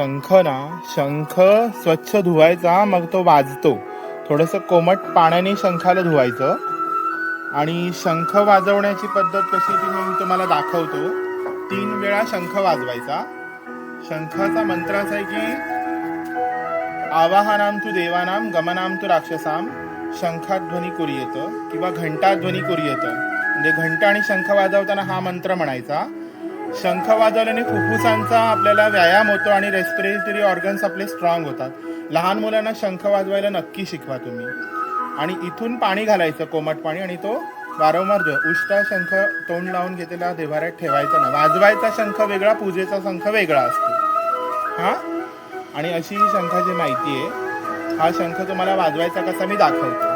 शंख ना शंख स्वच्छ धुवायचा मग तो वाजतो. थोडंसं कोमट पाण्याने शंखाला धुवायचं. आणि शंख वाजवण्याची पद्धत कशी ती मी तुम्हाला दाखवतो. तीन वेळा शंख वाजवायचा. शंखाचा मंत्र असा आहे की आवाहनाम तू देवानाम गमनाम तू राक्षसाम. शंखाध्वनी कुरियत किंवा घंटाध्वनी कुरियत म्हणजे घंटा आणि शंख वाजवताना हा मंत्र म्हणायचा. शंख वाजवल्याने फुफ्फुसांचा आपल्याला व्यायाम होतो आणि रेस्पिरेटरी ऑर्गन्स आपले स्ट्रॉंग होतात. लहान मुलांना शंख वाजवायला नक्की शिकवा तुम्ही. आणि इथून पाणी घालायचं कोमट पाणी आणि तो वारंवार उष्टा शंख तोंड लावून घेतलेला देवाऱ्यात ठेवायचा ना वाजवायचा शंख वेगळा पूजेचा शंख वेगळा असतो. हा? आणि अशी ही शंखाची माहिती आहे हा शंख तुम्हाला वाजवायचा कसा मी दाखवतो.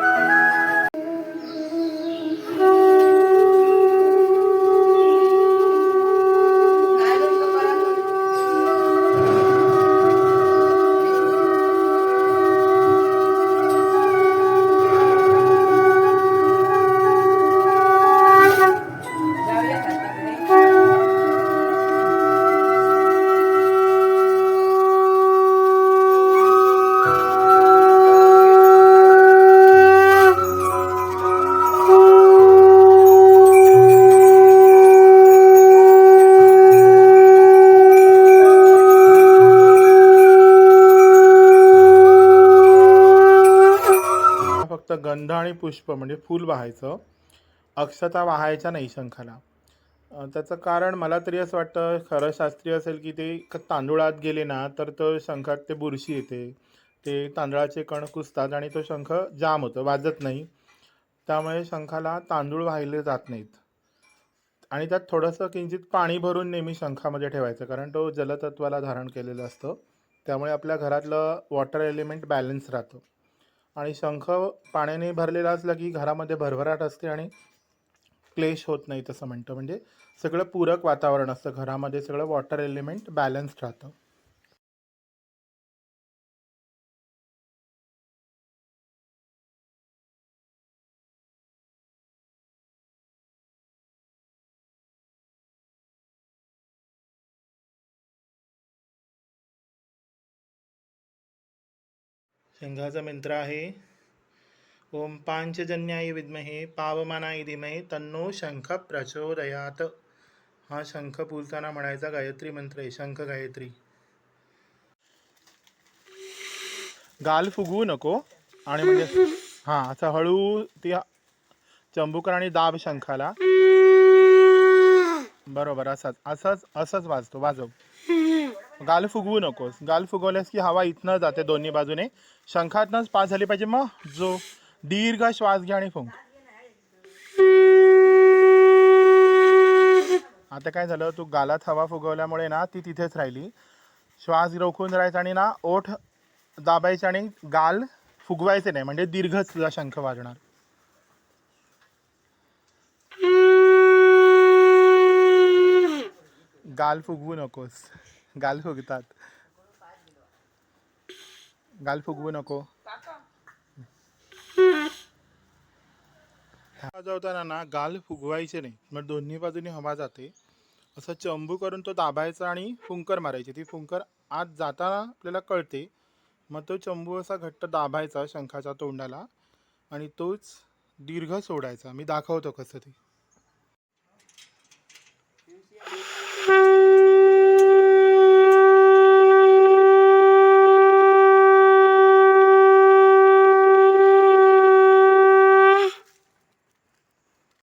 फक्त गंध आणि पुष्प म्हणजे फूल वाहायचं. अक्षता वाहायच्या नाही शंखाला. त्याचं कारण मला तरी असं वाटतं खरं शास्त्रीय असेल की ते तांदुळात तांदूळात गेले ना तर तो शंखात ते बुरशी येते. ते तांदळाचे कण कुसतात आणि तो शंख जाम होतो वाजत नाही. त्यामुळे शंखाला तांदूळ वाहिले जात नाहीत. आणि त्यात थोडंसं किंचित पाणी भरून नेहमी शंखामध्ये ठेवायचं कारण तो जलतत्वाला धारण केलेलं असतं. त्यामुळे आपल्या घरातलं वॉटर एलिमेंट बॅलन्स राहतं. आणि शंख पाण्याने भरलेला असला की घरामध्ये भरभराट असते आणि क्लेश होत नाही तसं म्हणतं. म्हणजे सगळं पूरक वातावरण असतं. घरामध्ये सगळं वॉटर एलिमेंट बॅलन्स राहतं. शंखाचा मंत्र आहे. ओम पांचजन्याय विद्महे पावमानाय धीमहे तन्नो शंख प्रचोदयात. हा शंख बोलताना म्हणायचा गायत्री मंत्र आहे शंख गायत्री. गाल फुगवू नको आणि म्हणजे हा असं हळू ती चंबुकर आणि दाब शंखाला. बरोबर असाच असाच असंच वाजतो वाजव. गाल फुगवू नकोस. गाल फुगवल्यास की हवा इथनं जाते दोन्ही बाजूने. शंखातनंच पास झाली पाहिजे मग. जो दीर्घ श्वास घ्या आणि फुंक. आता काय झालं? तू गालात हवा फुगवल्यामुळे ना ती तिथेच राहिली. श्वास रोखून राहायचा आणि ना ओठ दाबायचे आणि गाल फुगवायचे नाही. म्हणजे दीर्घच तुझा शंख वाजणार. गाल फुगवू नकोस. गाल फुगतात. गाल फुगवू नको. वाजवताना ना गाल फुगवायचे नाही. मग दोन्ही बाजूनी हवा जाते. असं चंबू करून तो दाबायचा आणि फुंकर मारायची. ती फुंकर आत जाताना आपल्याला कळते. मग तो चंबू असा घट्ट दाबायचा शंखाच्या तोंडाला आणि तोच दीर्घ सोडायचा. मी दाखवतो कसं ते.